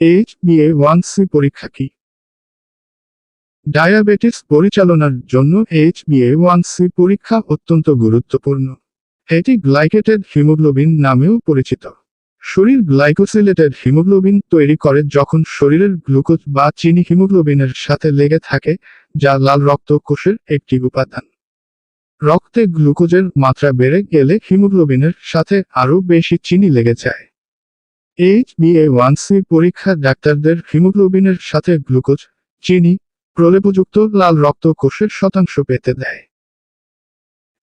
H BA one C পরীক্ষা কি? Diabetes পরিচালনার জন্য এইচ বিএ ওয়ান সি পরীক্ষা অত্যন্ত গুরুত্বপূর্ণ। এটি গ্লাইকেটেড হিমোগ্লোবিন নামেও পরিচিত। শরীর গ্লাইকোসিলেটেড হিমোগ্লোবিন তৈরি করে যখন শরীরের গ্লুকোজ বা চিনি হিমোগ্লোবিনের সাথে লেগে থাকে, যা লাল রক্ত কোষের একটি উপাদান। রক্তে গ্লুকোজের মাত্রা বেড়ে গেলে হিমোগ্লোবিনের সাথে আরও বেশি চিনি লেগে যায়। এইচ ওয়ান সি পরীক্ষা ডাক্তারদের হিমোগ্লোবিনের সাথে গ্লুকোজ, চিনি, প্রলেপযুক্ত লাল রক্ত কোষের শতাংশ পেতে দেয়।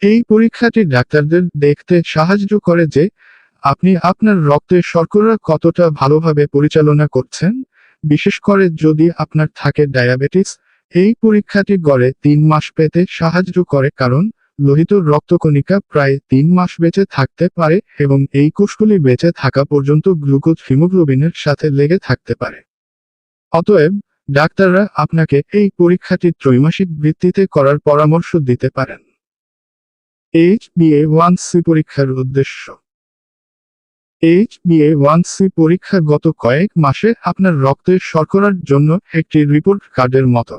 এই পরীক্ষাটি ডাক্তারদের দেখতে সাহায্য করে যে, আপনি আপনার রক্তের শর্করা কতটা ভালোভাবে পরিচালনা করছেন, বিশেষ করে যদি আপনার থাকে ডায়াবেটিস, এই পরীক্ষাটি গড়ে তিন মাস পেতে সাহায্য করে কারণ লোহিত রক্তকণিকা প্রায় তিন মাস বেঁচে থাকতে পারে এবং এই কোষগুলি বেঁচে থাকা পর্যন্ত গ্লুকোজ হিমোগ্লোবিনের সাথে লেগে থাকতে পারে। অতএব, ডাক্তাররা আপনাকে এই পরীক্ষাটি ত্রৈমাসিক ভিত্তিতে করার পরামর্শ দিতে পারেন। এইচ বিএ ওয়ান সি পরীক্ষার উদ্দেশ্য। এইচ বিএ ওয়ান সি পরীক্ষা গত কয়েক মাসে আপনার রক্তের শর্করার জন্য একটি রিপোর্ট কার্ডের মতো।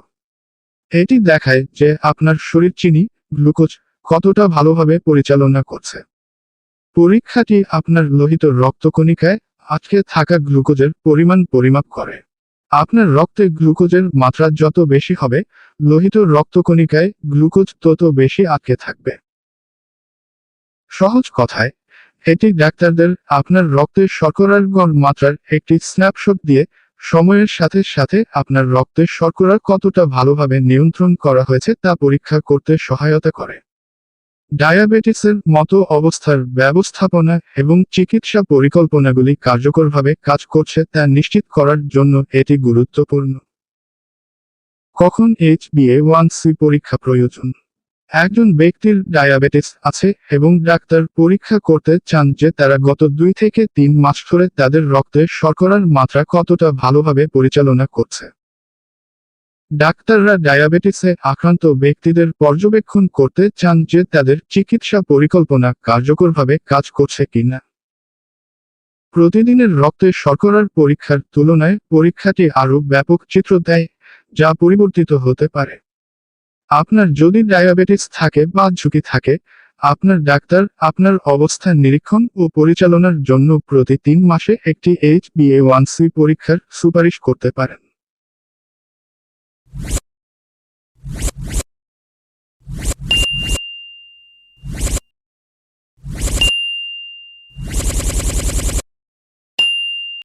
এটি দেখায় যে আপনার শরীর চিনি, গ্লুকোজ কতটা ভালোভাবে পরিচালনা করছে। পরীক্ষাটি আপনার লোহিত রক্তকণিকায় আটকে থাকা গ্লুকোজের পরিমাণ পরিমাপ করে। আপনার রক্তে গ্লুকোজের মাত্রা যত বেশি হবে, লোহিত রক্তকণিকায় গ্লুকোজ তত বেশি আটকে থাকবে। সহজ কথায়, এটি ডাক্তারদের আপনার রক্তের শর্করার গড় মাত্রার একটি স্ন্যাপশট দিয়ে সময়ের সাথে সাথে আপনার রক্তের শর্করা কতটা ভালোভাবে নিয়ন্ত্রণ করা হয়েছে তা পরীক্ষা করতে সহায়তা করে। ডায়াবেটিসের মতো অবস্থার ব্যবস্থাপনা এবং চিকিৎসা পরিকল্পনাগুলি কার্যকরভাবে কাজ করছে তা নিশ্চিত করার জন্য এটি গুরুত্বপূর্ণ। কখন এইচ বিএ ওয়ান সি পরীক্ষা প্রয়োজন? একজন ব্যক্তির ডায়াবেটিস আছে এবং ডাক্তার পরীক্ষা করতে চান যে তারা গত দুই থেকে তিন মাস ধরে তাদের রক্তের শর্করার মাত্রা কতটা ভালোভাবে পরিচালনা করছে। ডাক্তাররা ডায়াবেটিসে আক্রান্ত ব্যক্তিদের পর্যবেক্ষণ করতে চান যে তাদের চিকিৎসা পরিকল্পনা কার্যকরভাবে কাজ করছে কিনা। প্রতিদিনের রক্তে শর্করার পরীক্ষার তুলনায় পরীক্ষাটি আরও ব্যাপক চিত্র দেয়, যা পরিবর্তিত হতে পারে। আপনার যদি ডায়াবেটিস থাকে বা ঝুঁকি থাকে, আপনার ডাক্তার আপনার অবস্থান নিরীক্ষণ ও পরিচালনার জন্য প্রতি তিন মাসে একটি এইচ বিএ ওয়ান সি পরীক্ষার সুপারিশ করতে পারেন।